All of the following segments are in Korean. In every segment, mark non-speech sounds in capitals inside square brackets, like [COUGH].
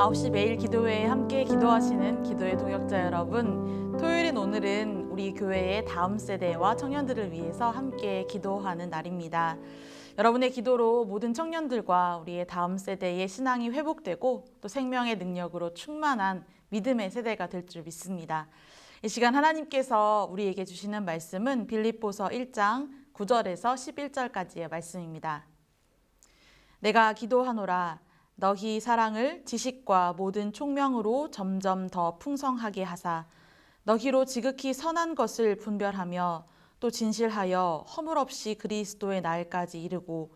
9시 매일 기도회에 함께 기도하시는 기도의 동역자 여러분, 토요일인 오늘은 우리 교회의 다음 세대와 청년들을 위해서 함께 기도하는 날입니다. 여러분의 기도로 모든 청년들과 우리의 다음 세대의 신앙이 회복되고 또 생명의 능력으로 충만한 믿음의 세대가 될 줄 믿습니다. 이 시간 하나님께서 우리에게 주시는 말씀은 빌립보서 1장 9절에서 11절까지의 말씀입니다. 내가 기도하노라 너희 사랑을 지식과 모든 총명으로 점점 더 풍성하게 하사 너희로 지극히 선한 것을 분별하며 또 진실하여 허물 없이 그리스도의 날까지 이르고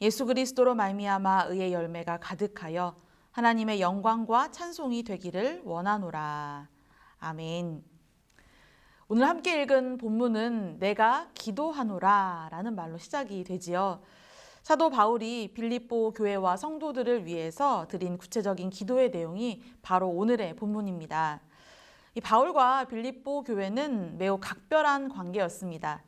예수 그리스도로 말미암아 의의 열매가 가득하여 하나님의 영광과 찬송이 되기를 원하노라. 아멘. 오늘 함께 읽은 본문은 내가 기도하노라 라는 말로 시작이 되지요. 사도 바울이 빌립보 교회와 성도들을 위해서 드린 구체적인 기도의 내용이 바로 오늘의 본문입니다. 이 바울과 빌립보 교회는 매우 각별한 관계였습니다.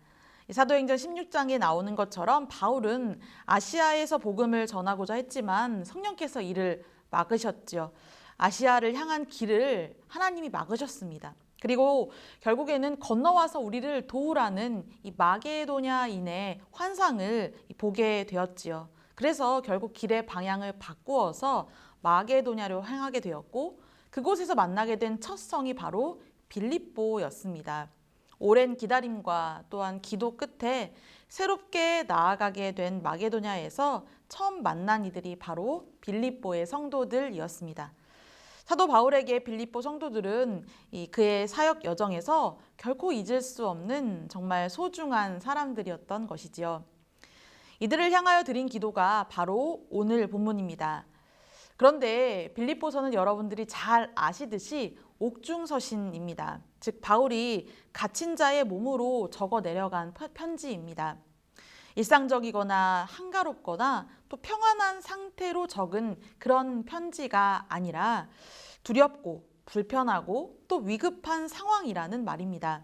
사도행전 16장에 나오는 것처럼 바울은 아시아에서 복음을 전하고자 했지만 성령께서 이를 막으셨죠. 아시아를 향한 길을 하나님이 막으셨습니다. 그리고 결국에는 건너와서 우리를 도우라는 이 마게도냐인의 환상을 보게 되었지요. 그래서 결국 길의 방향을 바꾸어서 마게도냐로 향하게 되었고 그곳에서 만나게 된 첫 성이 바로 빌립보였습니다. 오랜 기다림과 또한 기도 끝에 새롭게 나아가게 된 마게도냐에서 처음 만난 이들이 바로 빌립보의 성도들이었습니다. 사도 바울에게 빌립보 성도들은 그의 사역 여정에서 결코 잊을 수 없는 정말 소중한 사람들이었던 것이지요. 이들을 향하여 드린 기도가 바로 오늘 본문입니다. 그런데 빌립보서는 여러분들이 잘 아시듯이 옥중서신입니다. 즉 바울이 갇힌 자의 몸으로 적어 내려간 편지입니다. 일상적이거나 한가롭거나 또 평안한 상태로 적은 그런 편지가 아니라 두렵고 불편하고 또 위급한 상황이라는 말입니다.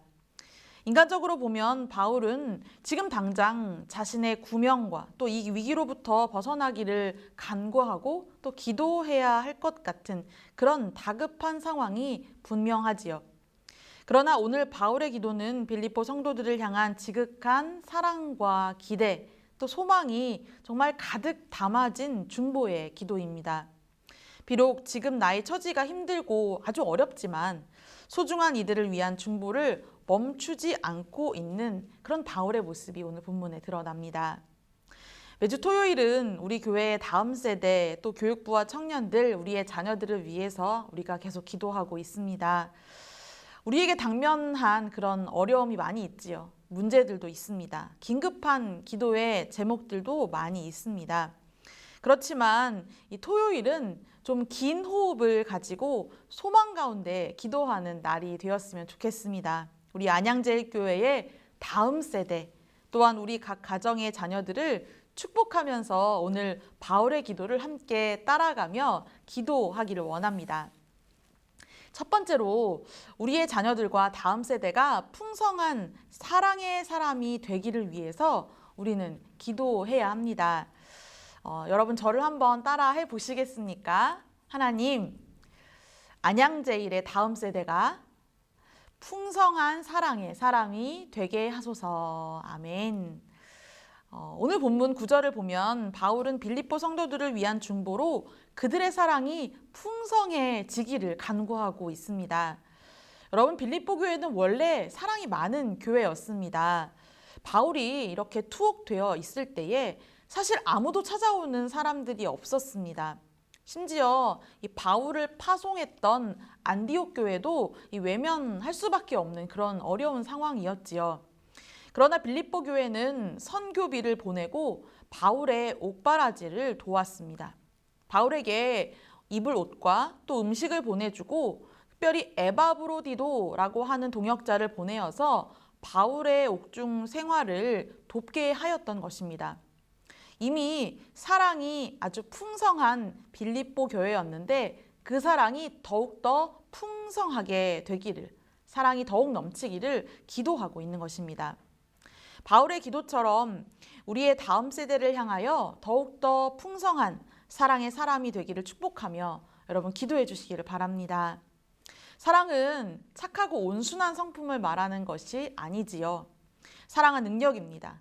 인간적으로 보면 바울은 지금 당장 자신의 구명과 또 이 위기로부터 벗어나기를 간구하고 또 기도해야 할 것 같은 그런 다급한 상황이 분명하지요. 그러나 오늘 바울의 기도는 빌립보 성도들을 향한 지극한 사랑과 기대 또 소망이 정말 가득 담아진 중보의 기도입니다. 비록 지금 나의 처지가 힘들고 아주 어렵지만 소중한 이들을 위한 중보를 멈추지 않고 있는 그런 바울의 모습이 오늘 본문에 드러납니다. 매주 토요일은 우리 교회의 다음 세대 또 교육부와 청년들 우리의 자녀들을 위해서 우리가 계속 기도하고 있습니다. 우리에게 당면한 그런 어려움이 많이 있지요. 문제들도 있습니다. 긴급한 기도의 제목들도 많이 있습니다. 그렇지만 이 토요일은 좀 긴 호흡을 가지고 소망 가운데 기도하는 날이 되었으면 좋겠습니다. 우리 안양제일교회의 다음 세대 또한 우리 각 가정의 자녀들을 축복하면서 오늘 바울의 기도를 함께 따라가며 기도하기를 원합니다. 첫 번째로 우리의 자녀들과 다음 세대가 풍성한 사랑의 사람이 되기를 위해서 우리는 기도해야 합니다. 어, 여러분 저를 한번 따라 해 보시겠습니까? 하나님, 안양제일의 다음 세대가 풍성한 사랑의 사람이 되게 하소서. 아멘. 어, 오늘 본문 구절을 보면 바울은 빌립보 성도들을 위한 중보로 그들의 사랑이 풍성해지기를 간구하고 있습니다. 여러분 빌립보 교회는 원래 사랑이 많은 교회였습니다. 바울이 이렇게 투옥되어 있을 때에 사실 아무도 찾아오는 사람들이 없었습니다. 심지어 이 바울을 파송했던 안디옥 교회도 이 외면할 수밖에 없는 그런 어려운 상황이었지요. 그러나 빌립보 교회는 선교비를 보내고 바울의 옥바라지를 도왔습니다. 바울에게 입을 옷과 또 음식을 보내주고 특별히 에바브로디도라고 하는 동역자를 보내어서 바울의 옥중 생활을 돕게 하였던 것입니다. 이미 사랑이 아주 풍성한 빌립보 교회였는데 그 사랑이 더욱더 풍성하게 되기를 사랑이 더욱 넘치기를 기도하고 있는 것입니다. 바울의 기도처럼 우리의 다음 세대를 향하여 더욱더 풍성한 사랑의 사람이 되기를 축복하며 여러분 기도해 주시기를 바랍니다. 사랑은 착하고 온순한 성품을 말하는 것이 아니지요. 사랑은 능력입니다.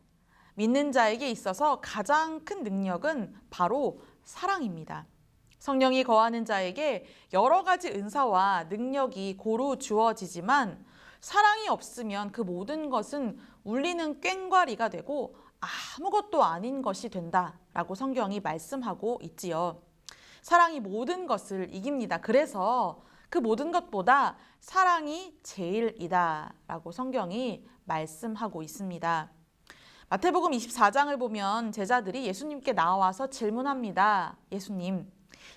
믿는 자에게 있어서 가장 큰 능력은 바로 사랑입니다. 성령이 거하는 자에게 여러 가지 은사와 능력이 고루 주어지지만 사랑이 없으면 그 모든 것은 울리는 꽹과리가 되고 아무것도 아닌 것이 된다라고 성경이 말씀하고 있지요. 사랑이 모든 것을 이깁니다. 그래서 그 모든 것보다 사랑이 제일이다 라고 성경이 말씀하고 있습니다. 마태복음 24장을 보면 제자들이 예수님께 나와서 질문합니다. 예수님,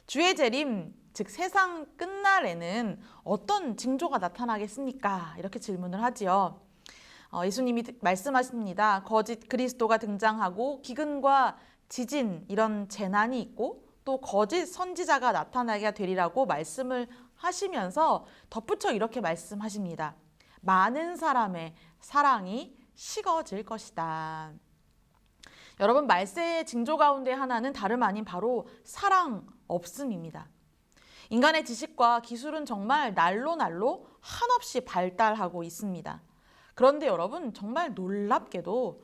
주의 재림, 즉 세상 끝날에는 어떤 징조가 나타나겠습니까? 이렇게 질문을 하지요. 어, 예수님이 말씀하십니다. 거짓 그리스도가 등장하고 기근과 지진 이런 재난이 있고 또 거짓 선지자가 나타나게 되리라고 말씀을 하시면서 덧붙여 이렇게 말씀하십니다. 많은 사람의 사랑이 식어질 것이다. 여러분 말세의 징조 가운데 하나는 다름 아닌 바로 사랑 없음입니다. 인간의 지식과 기술은 정말 날로 날로 한없이 발달하고 있습니다. 그런데 여러분 정말 놀랍게도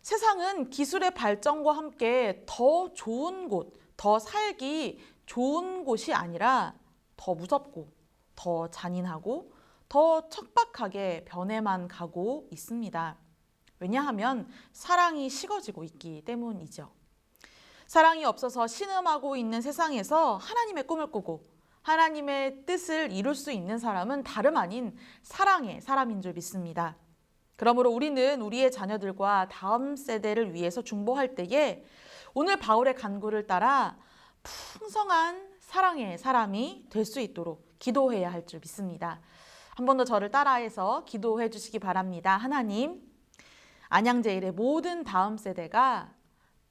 세상은 기술의 발전과 함께 더 좋은 곳, 더 살기 좋은 곳이 아니라 더 무섭고 더 잔인하고 더 척박하게 변해만 가고 있습니다. 왜냐하면 사랑이 식어지고 있기 때문이죠. 사랑이 없어서 신음하고 있는 세상에서 하나님의 꿈을 꾸고 하나님의 뜻을 이룰 수 있는 사람은 다름 아닌 사랑의 사람인 줄 믿습니다. 그러므로 우리는 우리의 자녀들과 다음 세대를 위해서 중보할 때에 오늘 바울의 간구를 따라 풍성한 사랑의 사람이 될 수 있도록 기도해야 할 줄 믿습니다. 한 번 더 저를 따라해서 기도해 주시기 바랍니다. 하나님, 안양제일의 모든 다음 세대가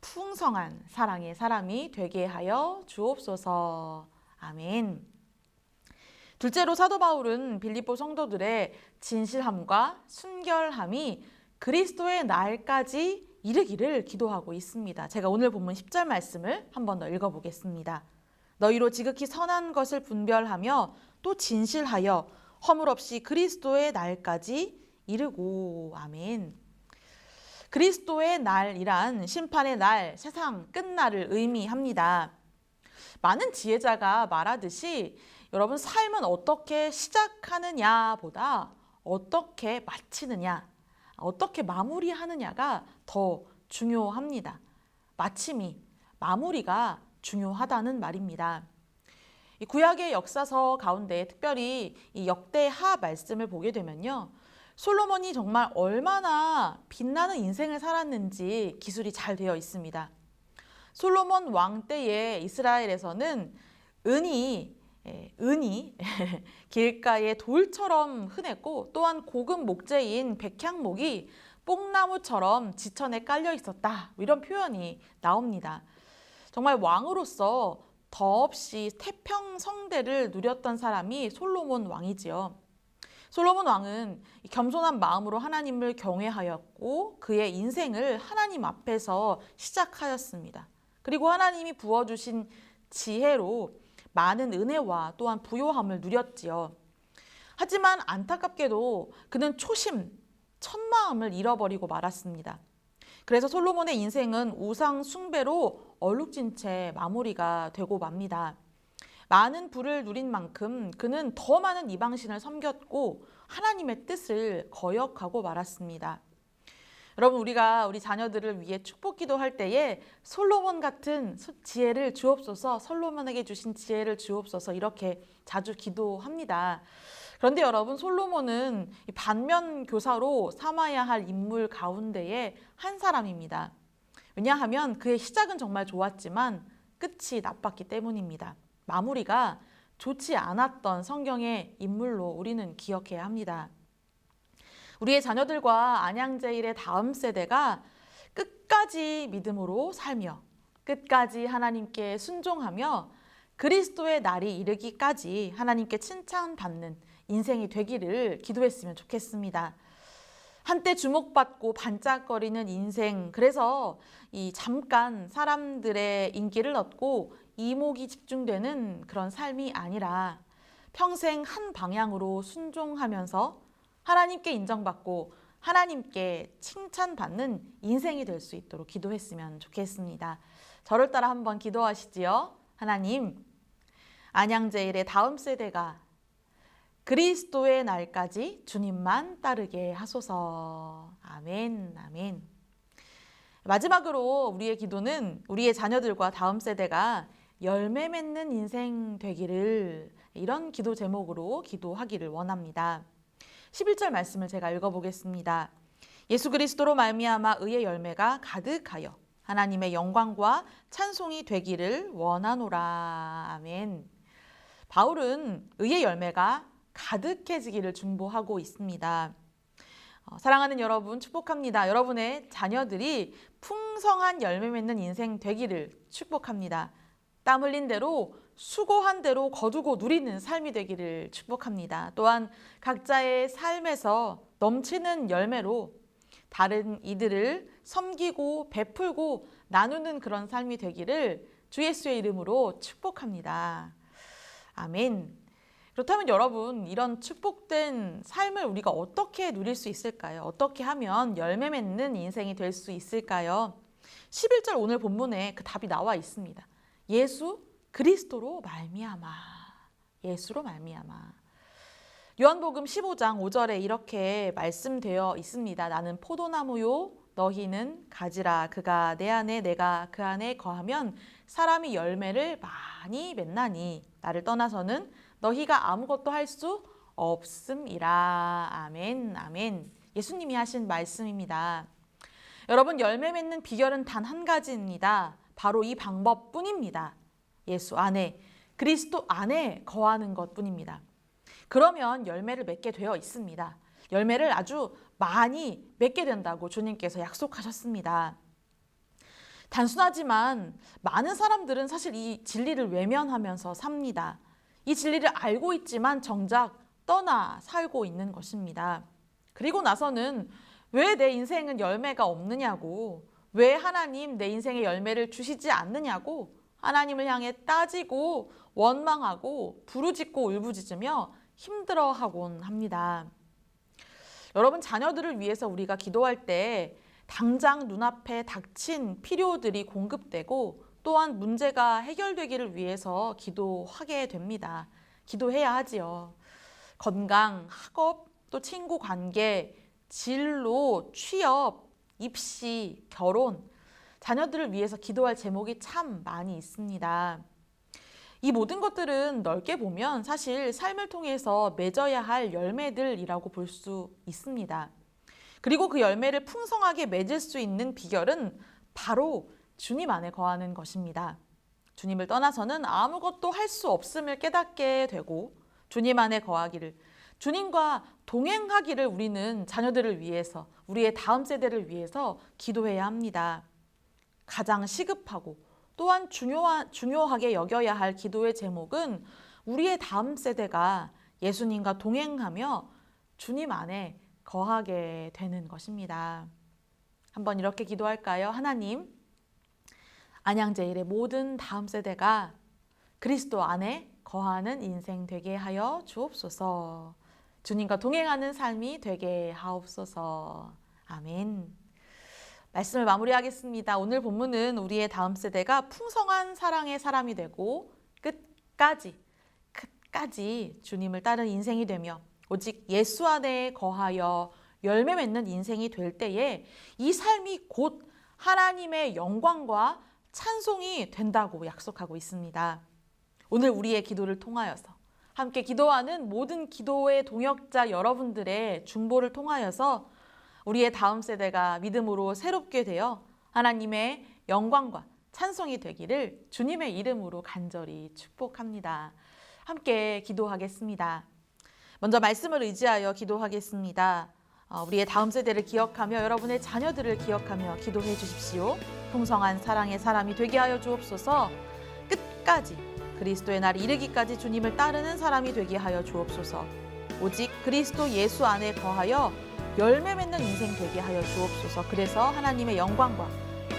풍성한 사랑의 사람이 되게 하여 주옵소서. 아멘. 둘째로 사도 바울은 빌립보 성도들의 진실함과 순결함이 그리스도의 날까지 이르기를 기도하고 있습니다. 제가 오늘 본문 10절 말씀을 한 번 더 읽어보겠습니다. 너희로 지극히 선한 것을 분별하며 또 진실하여 허물 없이 그리스도의 날까지 이르고 아멘. 그리스도의 날이란 심판의 날, 세상 끝날을 의미합니다. 많은 지혜자가 말하듯이 여러분 삶은 어떻게 시작하느냐 보다 어떻게 마치느냐, 어떻게 마무리하느냐가 더 중요합니다. 마침이 마무리가 중요하다는 말입니다. 이 구약의 역사서 가운데 특별히 이 역대하 말씀을 보게 되면요. 솔로몬이 정말 얼마나 빛나는 인생을 살았는지 기술이 잘 되어 있습니다. 솔로몬 왕 때에 이스라엘에서는 은이 예, 은이 [LAUGHS] 길가에 돌처럼 흔했고 또한 고급 목재인 백향목이 뽕나무처럼 지천에 깔려 있었다. 이런 표현이 나옵니다. 정말 왕으로서 더없이 태평성대를 누렸던 사람이 솔로몬 왕이지요. 솔로몬 왕은 겸손한 마음으로 하나님을 경외하였고 그의 인생을 하나님 앞에서 시작하였습니다. 그리고 하나님이 부어주신 지혜로 많은 은혜와 또한 부요함을 누렸지요. 하지만 안타깝게도 그는 초심, 첫마음을 잃어버리고 말았습니다. 그래서 솔로몬의 인생은 우상 숭배로 얼룩진 채 마무리가 되고 맙니다. 많은 부를 누린 만큼 그는 더 많은 이방신을 섬겼고 하나님의 뜻을 거역하고 말았습니다. 여러분 우리가 우리 자녀들을 위해 축복 기도 할 때에 솔로몬 같은 지혜를 주옵소서 솔로몬에게 주신 지혜를 주옵소서 이렇게 자주 기도합니다. 그런데 여러분 솔로몬은 반면 교사로 삼아야 할 인물 가운데에 한 사람입니다. 왜냐하면 그의 시작은 정말 좋았지만 끝이 나빴기 때문입니다. 마무리가 좋지 않았던 성경의 인물로 우리는 기억해야 합니다. 우리의 자녀들과 안양제일의 다음 세대가 끝까지 믿음으로 살며 끝까지 하나님께 순종하며 그리스도의 날이 이르기까지 하나님께 칭찬받는 인생이 되기를 기도했으면 좋겠습니다. 한때 주목받고 반짝거리는 인생. 그래서 이 잠깐 사람들의 인기를 얻고 이목이 집중되는 그런 삶이 아니라 평생 한 방향으로 순종하면서 하나님께 인정받고 하나님께 칭찬받는 인생이 될 수 있도록 기도했으면 좋겠습니다. 저를 따라 한번 기도하시지요. 하나님, 안양제일의 다음 세대가 그리스도의 날까지 주님만 따르게 하소서. 아멘, 아멘. 마지막으로 우리의 기도는 우리의 자녀들과 다음 세대가 열매 맺는 인생 되기를 이런 기도 제목으로 기도하기를 원합니다. 11절 말씀을 제가 읽어보겠습니다. 예수 그리스도로 말미암아 의의 열매가 가득하여 하나님의 영광과 찬송이 되기를 원하노라. 아멘. 바울은 의의 열매가 가득해지기를 중보하고 있습니다. 어, 사랑하는 여러분 축복합니다. 여러분의 자녀들이 풍성한 열매 맺는 인생 되기를 축복합니다. 땀 흘린 대로 수고한 대로 거두고 누리는 삶이 되기를 축복합니다. 또한 각자의 삶에서 넘치는 열매로 다른 이들을 섬기고 베풀고 나누는 그런 삶이 되기를 주 예수의 이름으로 축복합니다. 아멘. 그렇다면 여러분, 이런 축복된 삶을 우리가 어떻게 누릴 수 있을까요? 어떻게 하면 열매 맺는 인생이 될 수 있을까요? 11절 오늘 본문에 그 답이 나와 있습니다. 예수 그리스도로 말미암아. 예수로 말미암아. 요한복음 15장 5절에 이렇게 말씀되어 있습니다. 나는 포도나무요 너희는 가지라 그가 내 안에 내가 그 안에 거하면 사람이 열매를 많이 맺나니 나를 떠나서는 너희가 아무것도 할 수 없음이라. 아멘. 아멘. 예수님이 하신 말씀입니다. 여러분 열매 맺는 비결은 단 한 가지입니다. 바로 이 방법뿐입니다. 예수 안에 그리스도 안에 거하는 것뿐입니다. 그러면 열매를 맺게 되어 있습니다. 열매를 아주 많이 맺게 된다고 주님께서 약속하셨습니다. 단순하지만 많은 사람들은 사실 이 진리를 외면하면서 삽니다. 이 진리를 알고 있지만 정작 떠나 살고 있는 것입니다. 그리고 나서는 왜 내 인생은 열매가 없느냐고, 왜 하나님 내 인생에 열매를 주시지 않느냐고 하나님을 향해 따지고 원망하고 부르짖고 울부짖으며 힘들어하곤 합니다. 여러분 자녀들을 위해서 우리가 기도할 때 당장 눈앞에 닥친 필요들이 공급되고 또한 문제가 해결되기를 위해서 기도하게 됩니다. 기도해야 하지요. 건강, 학업, 또 친구 관계, 진로, 취업, 입시, 결혼, 자녀들을 위해서 기도할 제목이 참 많이 있습니다. 이 모든 것들은 넓게 보면 사실 삶을 통해서 맺어야 할 열매들이라고 볼 수 있습니다. 그리고 그 열매를 풍성하게 맺을 수 있는 비결은 바로 주님 안에 거하는 것입니다. 주님을 떠나서는 아무것도 할 수 없음을 깨닫게 되고 주님 안에 거하기를 주님과 동행하기를 우리는 자녀들을 위해서 우리의 다음 세대를 위해서 기도해야 합니다. 가장 시급하고 또한 중요한, 중요하게 여겨야 할 기도의 제목은 우리의 다음 세대가 예수님과 동행하며 주님 안에 거하게 되는 것입니다. 한번 이렇게 기도할까요? 하나님, 안양제일의 모든 다음 세대가 그리스도 안에 거하는 인생 되게 하여 주옵소서. 주님과 동행하는 삶이 되게 하옵소서. 아멘. 말씀을 마무리하겠습니다. 오늘 본문은 우리의 다음 세대가 풍성한 사랑의 사람이 되고 끝까지 끝까지 주님을 따른 인생이 되며 오직 예수 안에 거하여 열매 맺는 인생이 될 때에 이 삶이 곧 하나님의 영광과 찬송이 된다고 약속하고 있습니다. 오늘 우리의 기도를 통하여서 함께 기도하는 모든 기도의 동역자 여러분들의 중보를 통하여서 우리의 다음 세대가 믿음으로 새롭게 되어 하나님의 영광과 찬송이 되기를 주님의 이름으로 간절히 축복합니다. 함께 기도하겠습니다. 먼저 말씀을 의지하여 기도하겠습니다. 어, 우리의 다음 세대를 기억하며 여러분의 자녀들을 기억하며 기도해 주십시오. 풍성한 사랑의 사람이 되게 하여 주옵소서. 끝까지 그리스도의 날 이르기까지 주님을 따르는 사람이 되게 하여 주옵소서. 오직 그리스도 예수 안에 거하여 열매 맺는 인생 되게 하여 주옵소서. 그래서 하나님의 영광과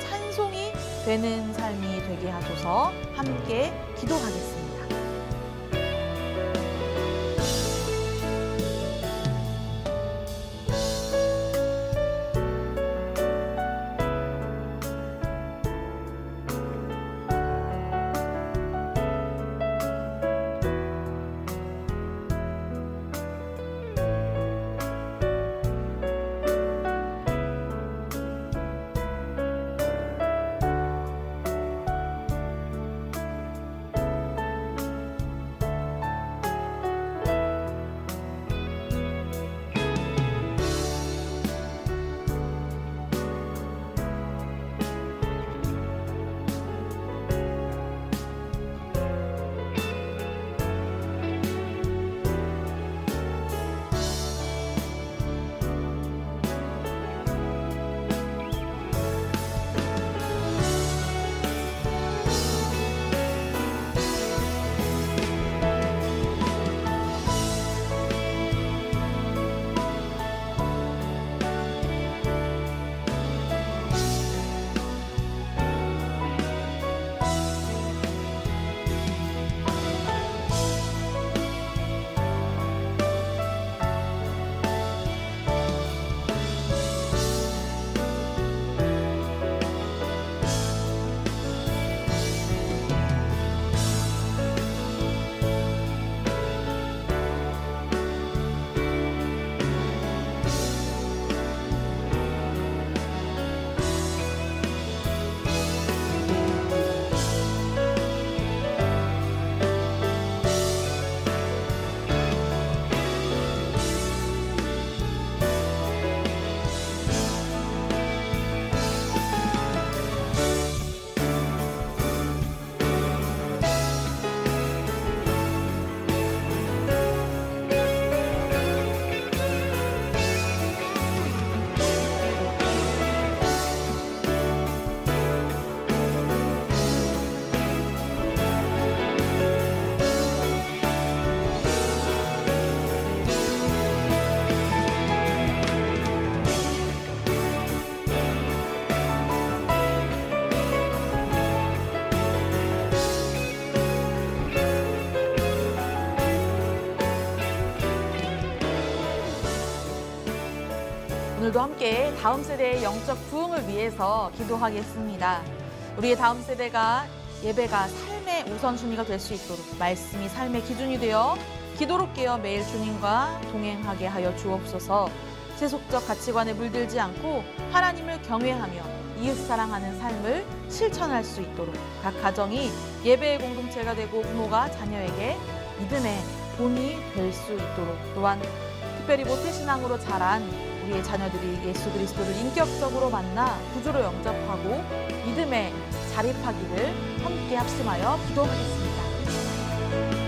찬송이 되는 삶이 되게 하소서. 함께 기도하겠습니다. 오늘도 함께 다음 세대의 영적 부흥을 위해서 기도하겠습니다. 우리의 다음 세대가 예배가 삶의 우선순위가 될 수 있도록 말씀이 삶의 기준이 되어 기도로 깨어 매일 주님과 동행하게 하여 주옵소서 세속적 가치관에 물들지 않고 하나님을 경외하며 이웃 사랑하는 삶을 실천할 수 있도록 각 가정이 예배의 공동체가 되고 부모가 자녀에게 믿음의 본이 될 수 있도록 또한 특별히 모태신앙으로 자란 우리의 자녀들이 예수 그리스도를 인격적으로 만나 구주로 영접하고 믿음에 자립하기를 함께 합심하여 기도하겠습니다.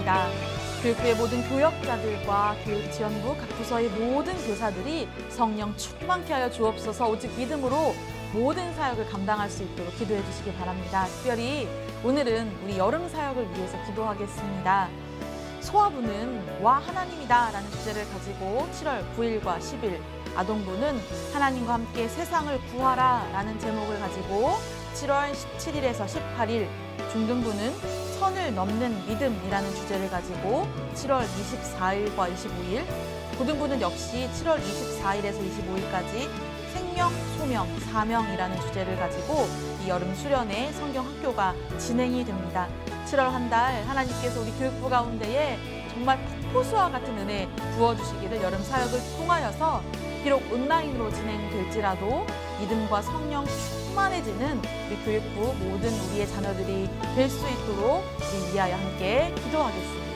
기도하겠습니다. 교육부의 모든 교역자들과 교육지원부 각 부서의 모든 교사들이 성령 충만케 하여 주옵소서 오직 믿음으로 모든 사역을 감당할 수 있도록 기도해 주시기 바랍니다. 특별히 오늘은 우리 여름 사역을 위해서 기도하겠습니다. 소아부는 와 하나님이다 라는 주제를 가지고 7월 9일과 10일 아동부는 하나님과 함께 세상을 구하라 라는 제목을 가지고 7월 17일에서 18일 중등부는 선을 넘는 믿음이라는 주제를 가지고 7월 24일과 25일 고등부는 역시 7월 24일에서 25일까지 생명, 소명, 사명이라는 주제를 가지고 이 여름 수련회 성경 학교가 진행이 됩니다. 7월 한 달 하나님께서 우리 교육부 가운데에 정말 폭포수와 같은 은혜 부어주시기를 여름 사역을 통하여서 비록 온라인으로 진행될지라도 믿음과 성령 충만해지는 우리 교육부 모든 우리의 자녀들이 될 수 있도록 우리 위하여 함께 기도하겠습니다.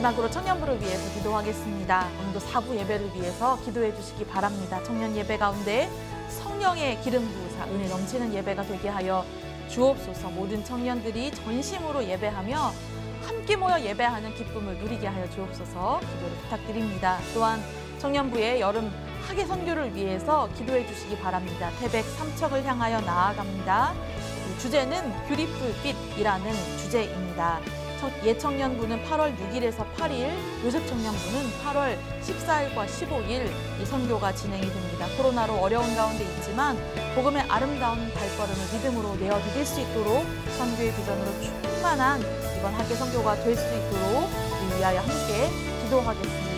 마지막으로 청년부를 위해서 기도하겠습니다. 오늘도 사부 예배를 위해서 기도해 주시기 바랍니다. 청년 예배 가운데 성령의 기름 부으사 은혜 넘치는 예배가 되게 하여 주옵소서. 모든 청년들이 전심으로 예배하며 함께 모여 예배하는 기쁨을 누리게 하여 주옵소서. 기도를 부탁드립니다. 또한 청년부의 여름 학예 선교를 위해서 기도해 주시기 바랍니다. 태백 삼척을 향하여 나아갑니다. 이 주제는 뷰티풀빛이라는 주제입니다. 첫 예청년부는 8월 6일에서 8일, 요셉청년부는 8월 14일과 15일 이 선교가 진행이 됩니다. 코로나로 어려운 가운데 있지만 복음의 아름다운 발걸음을 믿음으로 내어 디딜 수 있도록 선교의 비전으로 충만한 이번 학계 선교가 될 수 있도록 위하여 함께 기도하겠습니다.